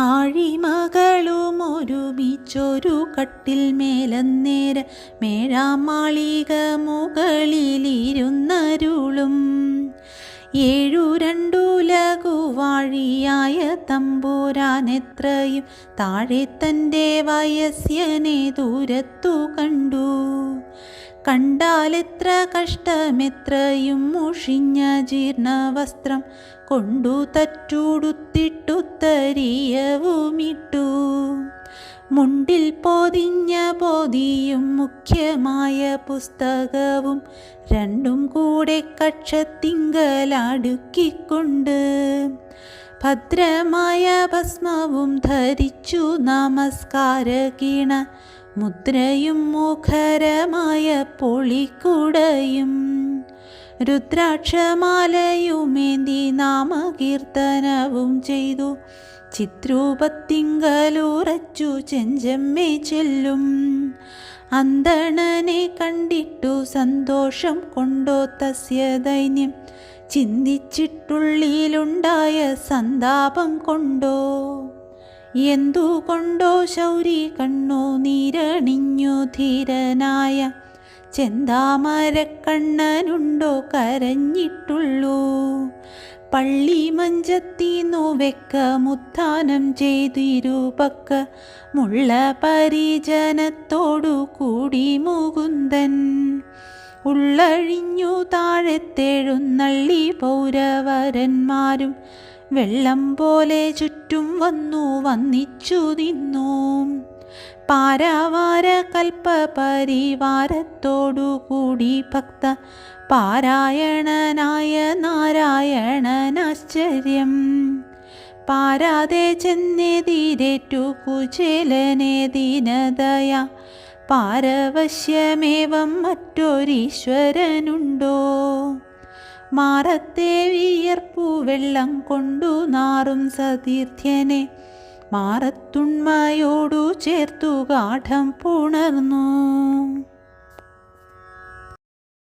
ആഴിമകളും ഒരുമിച്ചൊരു കട്ടിൽ മേലന്നേര മേഴാമാളിക മുകളിലിരുന്നരുളും. ഏഴു രണ്ടു ലഘുവാഴിയായ തമ്പൂരാനെത്രയും താഴെ തന്റെ വയസ്യനെ ദൂരത്തു കണ്ടു. കണ്ടാലെത്ര കഷ്ടമെത്രയും മുഷിഞ്ഞ ജീർണവസ്ത്രം കൊണ്ടു തറ്റൂടുത്തിട്ടുത്തരിയവുമിട്ടു. മുണ്ടിൽ പൊതിഞ്ഞ പൊതിയും മുഖ്യമായ പുസ്തകവും രണ്ടും കൂടെ കക്ഷത്തിങ്കലടുക്കിക്കൊണ്ട്. ഭദ്രമായ ഭസ്മവും ധരിച്ചു നമസ്കാരകീണ മുദ്രയും മുഖരമായ പൊളിക്കുടയും രുദ്രാക്ഷമാലയുമേന്തി നാമകീർത്തനവും ചെയ്തു. ചിത്രൂപത്തിങ്കലുറച്ചു ചെഞ്ചമ്മേ ചെല്ലും. അന്തണനെ കണ്ടിട്ടു സന്തോഷം കൊണ്ടോ തസ്യ ദൈന്യം. ചിന്തിച്ചിട്ടുള്ളിലുണ്ടായ സന്താപം കൊണ്ടോ എന്തുകൊണ്ടോ ശൗരി കണ്ണു നീരണിഞ്ഞു ധീരനായ ചെന്താമരക്കണ്ണനുണ്ടോ കരഞ്ഞിട്ടുള്ളൂ. പള്ളി മഞ്ചത്തിന്നു വെക്കമുത്ഥാനം ചെയ്തിരുപക്ക മുള്ള പരിജനത്തോടു കൂടി മുകുന്ദൻ ഉള്ളഴിഞ്ഞു താഴത്തെഴുന്നള്ളി പൗരവരന്മാരും വെള്ളം പോലെ ചുറ്റും വന്നു വന്നിച്ചു നിന്നു. പാരാവാര കൽപ്പ പരിവാരത്തോടുകൂടി ഭക്ത പാരായണനായ നാരായണനാശ്ചര്യം. പാരാതെ ചെന്നെതിരേറ്റു കുചേലനെ ദീനതയ പാരവശ്യമേവം മറ്റൊരീശ്വരനുണ്ടോ? മാറത്തെ വിയർപ്പു വെള്ളം കൊണ്ടു നാറും സതീർത്ഥ്യനെ മാറത്തുണ്മയോടു ചേർത്തു ഗാഠം പുണർന്നു.